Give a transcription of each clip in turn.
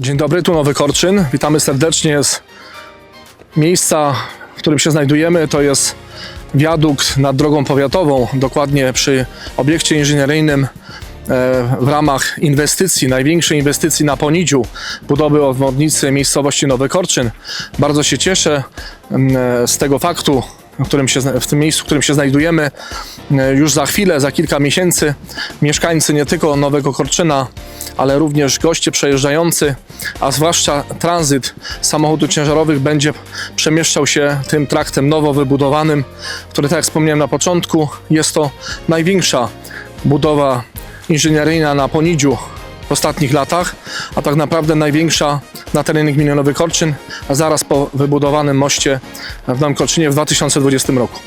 Dzień dobry, tu Nowy Korczyn. Witamy serdecznie z miejsca, w którym się znajdujemy. To jest wiadukt nad drogą powiatową, dokładnie przy obiekcie inżynieryjnym e, w ramach inwestycji, największej inwestycji na Ponidziu, budowy obwodnicy miejscowości Nowy Korczyn. Bardzo się cieszę e, z tego faktu, w, którym się, w tym miejscu, w którym się znajdujemy. E, Już za chwilę, za kilka miesięcy, mieszkańcy nie tylko Nowego Korczyna, ale również goście przejeżdżający, a zwłaszcza tranzyt samochodów ciężarowych będzie przemieszczał się tym traktem nowo wybudowanym, który, tak jak wspomniałem na początku, jest to największa budowa inżynieryjna na Ponidziu w ostatnich latach, a tak naprawdę największa na terenie gminy Nowy Korczyn, zaraz po wybudowanym moście w Nowym Korczynie w 2020 roku.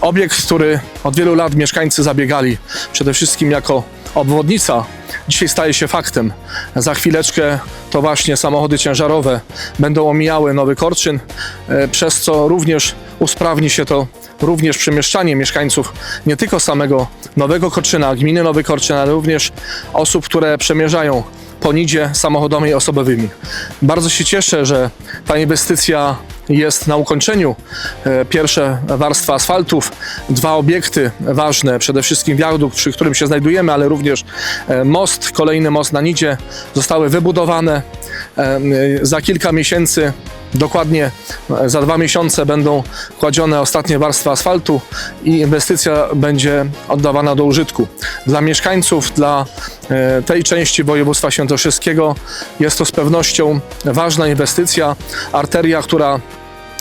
Obiekt, który od wielu lat mieszkańcy zabiegali, przede wszystkim jako obwodnica, dzisiaj staje się faktem. Za chwileczkę to właśnie samochody ciężarowe będą omijały Nowy Korczyn, e, przez co również usprawni się to również przemieszczanie mieszkańców nie tylko samego Nowego Korczyna, gminy Nowy Korczyn, ale również osób, które przemierzają po Nidzie samochodami osobowymi. Bardzo się cieszę, że ta inwestycja jest na ukończeniu. E, Pierwsze warstwa asfaltów, dwa obiekty ważne, przede wszystkim wiadukt, przy którym się znajdujemy, ale również e, most, kolejny most na Nidzie zostały wybudowane. E, Za kilka miesięcy Dokładnie e, za dwa miesiące będą kładzione ostatnie warstwy asfaltu i inwestycja będzie oddawana do użytku. Dla mieszkańców, dla e, tej części województwa świętokrzyskiego jest to z pewnością ważna inwestycja, arteria, która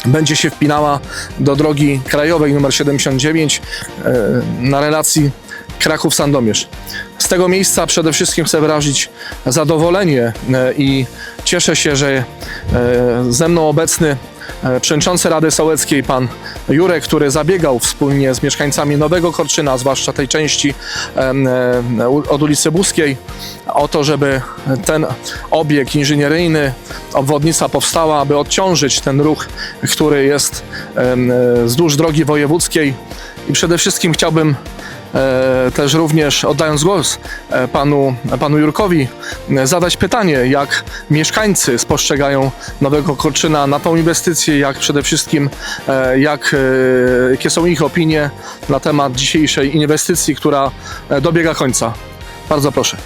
będzie się wpinała do drogi krajowej nr 79 e, na relacji Kraków-Sandomierz. Tego miejsca przede wszystkim chcę wyrazić zadowolenie e, i cieszę się, że e, ze mną obecny e, przewodniczący Rady Sołeckiej, pan Jurek, który zabiegał wspólnie z mieszkańcami Nowego Korczyna, zwłaszcza tej części od ulicy Buskiej, o to, żeby ten obiekt inżynieryjny, obwodnica powstała, aby odciążyć ten ruch, który jest wzdłuż drogi wojewódzkiej. I przede wszystkim chciałbym też również oddając głos e, panu, panu Jurkowi, e, zadać pytanie, jak mieszkańcy spostrzegają Nowego Korczyna na tą inwestycję, jak przede wszystkim, e, jak, e, jakie są ich opinie na temat dzisiejszej inwestycji, która e, dobiega końca. Bardzo proszę.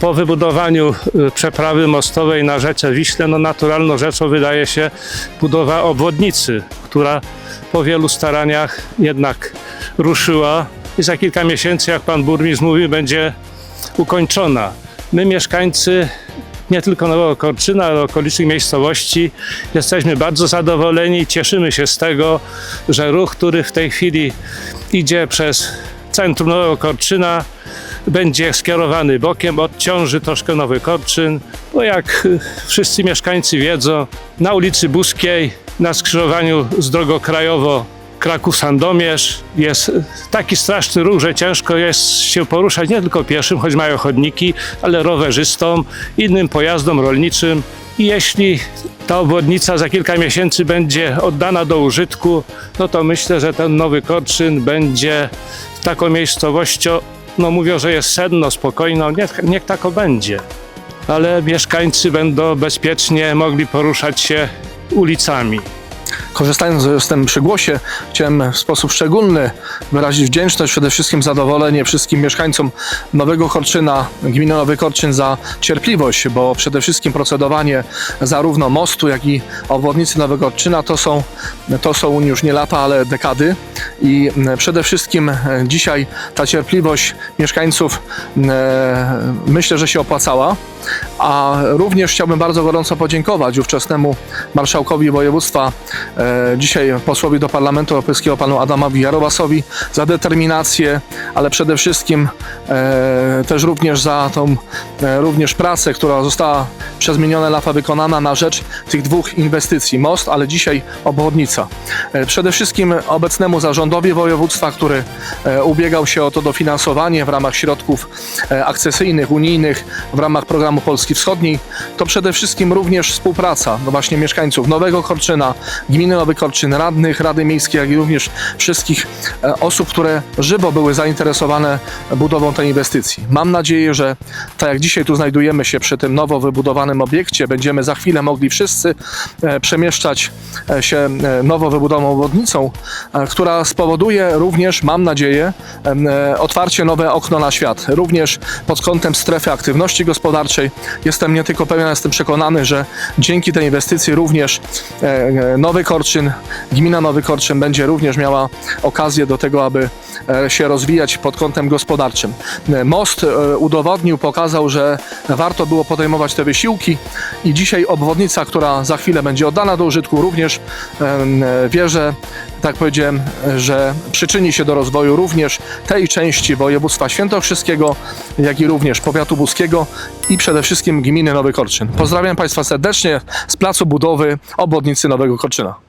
Po wybudowaniu przeprawy mostowej na rzece Wiśle, no naturalną rzeczą wydaje się budowa obwodnicy, która po wielu staraniach jednak ruszyła i za kilka miesięcy, jak pan burmistrz mówi, będzie ukończona. My mieszkańcy nie tylko Nowego Korczyna, ale okolicznych miejscowości jesteśmy bardzo zadowoleni cieszymy się z tego, że ruch, który w tej chwili idzie przez centrum Nowego Korczyna, będzie skierowany bokiem, odciąży troszkę Nowy Korczyn, bo jak wszyscy mieszkańcy wiedzą, na ulicy Buskiej, na skrzyżowaniu z drogą krajowo Kraków-Sandomierz jest taki straszny ruch, że ciężko jest się poruszać nie tylko pieszym, choć mają chodniki, ale rowerzystom, innym pojazdom rolniczym. I jeśli ta obwodnica za kilka miesięcy będzie oddana do użytku, no to myślę, że ten Nowy Korczyn będzie taką miejscowością, no mówią, że jest sedno, spokojno, niech, niech tako będzie. Ale mieszkańcy będą bezpiecznie mogli poruszać się ulicami. Korzystając z tym przygłosie, chciałem w sposób szczególny wyrazić wdzięczność, przede wszystkim zadowolenie wszystkim mieszkańcom Nowego Korczyna, gminy Nowy Korczyn za cierpliwość, bo przede wszystkim procedowanie zarówno mostu, jak i obwodnicy Nowego Korczyna to są, to są już nie lata, ale dekady. I mm, przede wszystkim e, dzisiaj ta cierpliwość mieszkańców e, myślę, że się opłacała, a również chciałbym bardzo gorąco podziękować ówczesnemu marszałkowi województwa, e, dzisiaj posłowi do Parlamentu Europejskiego, panu Adamowi Jarowasowi, za determinację, ale przede wszystkim e, też również za tą e, również pracę, która została przez minione lata wykonana na rzecz tych dwóch inwestycji. Most, ale dzisiaj obwodnica. E, przede wszystkim obecnemu zarządowi województwa, który e, ubiegał się o to dofinansowanie w ramach środków e, akcesyjnych, unijnych, w ramach programu Polski Wschodniej, to przede wszystkim również współpraca no właśnie mieszkańców Nowego Korczyna, gminy Nowy Korczyn, radnych Rady Miejskiej, jak i również wszystkich e, osób, które żywo były zainteresowane budową tej inwestycji. Mam nadzieję, że tak jak dzisiaj tu znajdujemy się przy tym nowo wybudowanym obiekcie, będziemy za chwilę mogli wszyscy e, przemieszczać e, się nowo wybudowaną obwodnicą, która spowoduje również, mam nadzieję, otwarcie nowe okno na świat. Również pod kątem strefy aktywności gospodarczej. Jestem nie tylko pewien, jestem przekonany, że dzięki tej inwestycji również Nowy Korczyn, gmina Nowy Korczyn będzie również miała okazję do tego, aby e, się rozwijać pod kątem gospodarczym. E, Most e, udowodnił, pokazał, że warto było podejmować te wysiłki i dzisiaj obwodnica, która za chwilę będzie oddana do użytku, również wierzę, tak powiedziałem, że przyczyni się do rozwoju również tej części województwa świętokrzyskiego, jak i również powiatu buskiego i przede wszystkim gminy Nowy Korczyn. Pozdrawiam Państwa serdecznie z placu budowy obwodnicy Nowego Korczyna.